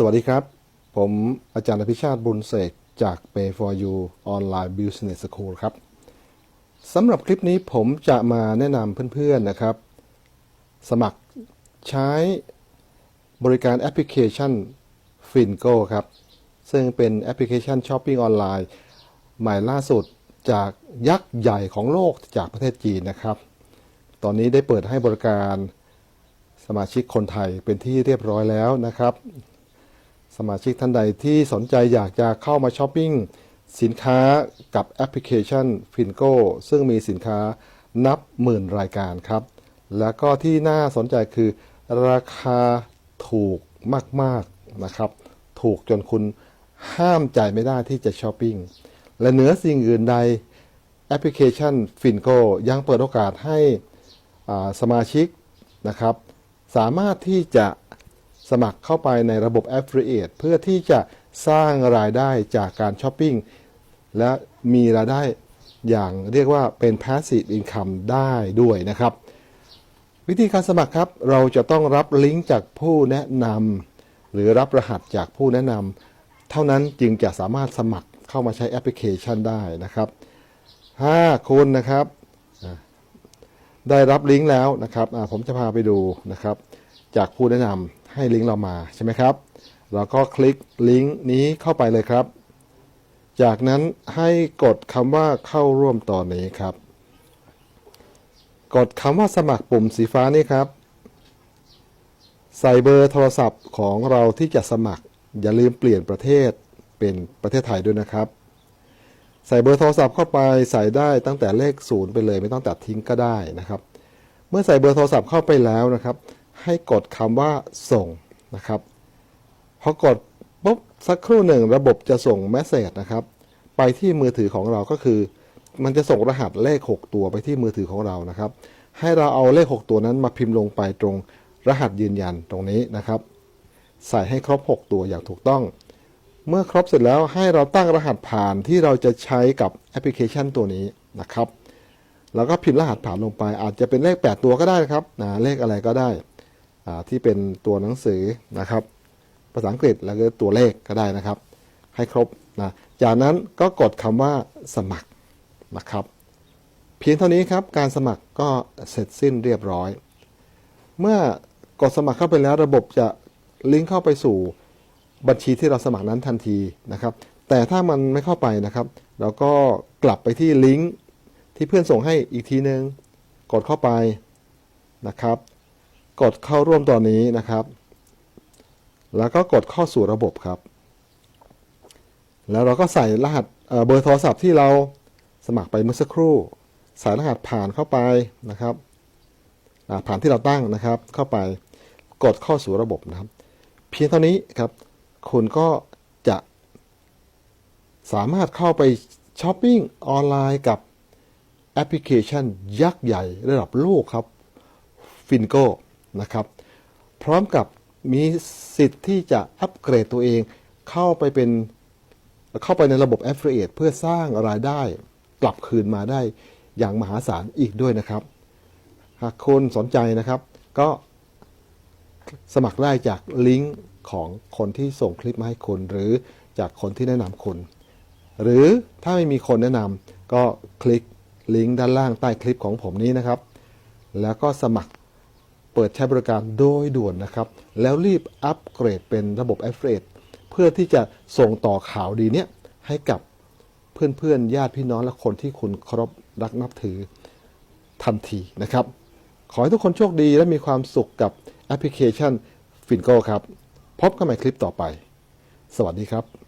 สวัสดีครับ ผมอาจารย์อภิชาติบุญเสกจาก Pay for You Online Business School ครับสำหรับคลิปนี้ผมจะมาแนะนำเพื่อนๆนะครับ สมัครใช้บริการแอปพลิเคชัน Fingo ครับ ซึ่งเป็นแอปพลิเคชันช้อปปิ้งออนไลน์ใหม่ล่าสุดจากยักษ์ใหญ่ของโลกจากประเทศจีนนะครับ ตอนนี้ได้เปิดให้บริการสมาชิกคนไทยเป็นที่เรียบร้อยแล้วนะครับ สมาชิกท่านใดที่สนใจอยากจะเข้ามาช้อปปิ้งสินค้ากับแอปพลิเคชัน Fingo ซึ่งมีสินค้านับหมื่นรายการครับ แล้วก็ที่น่าสนใจคือราคาถูกมากๆนะครับ ถูกจนคุณห้ามใจไม่ได้ที่จะช้อปปิ้ง และเหนือสิ่งอื่นใดแอปพลิเคชัน Fingo ยังเปิดโอกาสให้สมาชิกนะครับ สามารถที่จะ สมัครเข้าไปในระบบ Affiliate เพื่อที่จะสร้างรายได้จากการช้อปปิ้งและมีรายได้อย่างเรียกว่าเป็น Passive Income ได้ด้วยนะครับ วิธีการสมัครครับ เราจะต้องรับลิงก์จากผู้แนะนำหรือรับรหัสจากผู้แนะนำเท่านั้นจึงจะสามารถสมัครเข้ามาใช้แอปพลิเคชันได้นะครับถ้าคุณนะครับได้รับลิงก์แล้วนะครับผมจะพาไปดูนะครับ จากผู้แนะนำ ให้ลิงก์เรามาใช่ไหมครับ เราก็คลิกลิงก์นี้เข้าไปเลยครับ จากนั้นให้กดคำว่าเข้าร่วมตอนนี้ครับ กดคำว่าสมัครปุ่มสีฟ้านี่ครับ ใส่เบอร์โทรศัพท์ของเราที่จะสมัคร อย่าลืมเปลี่ยนประเทศเป็นประเทศไทยด้วยนะครับ ใส่เบอร์โทรศัพท์เข้าไปใส่ได้ตั้งแต่เลขศูนย์ไปเลย ไม่ต้องตัดทิ้งก็ได้นะครับ เมื่อใส่เบอร์โทรศัพท์เข้าไปแล้วนะครับ ให้กดคำว่าส่งนะครับพอกดปุ๊บสักครู่หนึ่งระบบจะส่งเมสเซจนะครับ ไปที่มือถือของเราก็คือ มันจะส่งรหัสเลข 6 ตัวไปที่มือถือของเรานะครับ ให้เราเอาเลข 6 ตัวนั้นมาพิมพ์ลงไปตรงรหัสยืนยันตรงนี้นะครับ ใส่ให้ครบ 6 ตัวอย่างถูกต้อง เมื่อครบเสร็จแล้วให้เราตั้งรหัสผ่านที่เราจะใช้กับแอปพลิเคชันตัวนี้นะครับ แล้วก็พิมพ์รหัสผ่านลงไป อาจจะเป็นเลข 8 ตัวก็ได้นะครับนะเลขอะไรก็ได้ ที่เป็นตัวหนังสือนะครับ ภาษาอังกฤษแล้วก็ตัวเลขก็ได้นะครับ ให้ครบนะจากนั้นก็กดคำว่าสมัครนะครับ เพียงเท่านี้ครับการสมัครก็เสร็จสิ้นเรียบร้อย เมื่อกดสมัครเข้าไปแล้วระบบจะลิงก์เข้าไปสู่บัญชีที่เราสมัครนั้นทันทีนะครับ แต่ถ้ามันไม่เข้าไปนะครับ เราก็กลับไปที่ลิงก์ที่เพื่อนส่งให้อีกทีนึง กดเข้าไปนะครับ กดเข้าร่วมตอนนี้นะครับ แล้วก็กดเข้าสู่ระบบครับ แล้วเราก็ใส่รหัสเเบอร์โทรศัพท์ที่เราสมัครไปเมื่อสักครู่ ใส่รหัสผ่านเข้าไปนะครับผ่านที่เราตั้งนะครับ เข้าไปกดเข้าสู่ระบบนะครับ เพียงเท่านี้ครับ คุณก็จะ สามารถเข้าไปช้อปปิ้งออนไลน์กับแอปพลิเคชันยักษ์ใหญ่ระดับโลกครับฟินโก นะครับ พร้อมกับมีสิทธิ์ที่จะอัปเกรดตัวเองเข้าไปเป็นเข้าไปในระบบ Affiliate เพื่อสร้างรายได้กลับคืนมาได้อย่างมหาศาลอีกด้วยนะครับ หากคุณสนใจนะครับ ก็สมัครได้จากลิงก์ของคนที่ส่งคลิปมาให้คุณ หรือจากคนที่แนะนำคุณ หรือถ้าไม่มีคนแนะนำก็คลิกลิงก์ด้านล่างใต้คลิปของผมนี้นะครับ แล้วก็สมัคร เปิดใช้บริการโดยด่วนนะครับ แล้วรีบอัปเกรดเป็นระบบ Affiliate เพื่อที่จะส่งต่อข่าวดีเนี้ยให้กับเพื่อนๆ ญาติพี่น้องและคนที่คุณเคารพรักนับถือทันทีนะครับ ขอให้ทุกคนโชคดีและมีความสุขกับแอปพลิเคชัน Fingo ครับ พบกันใหม่คลิปต่อไป สวัสดีครับ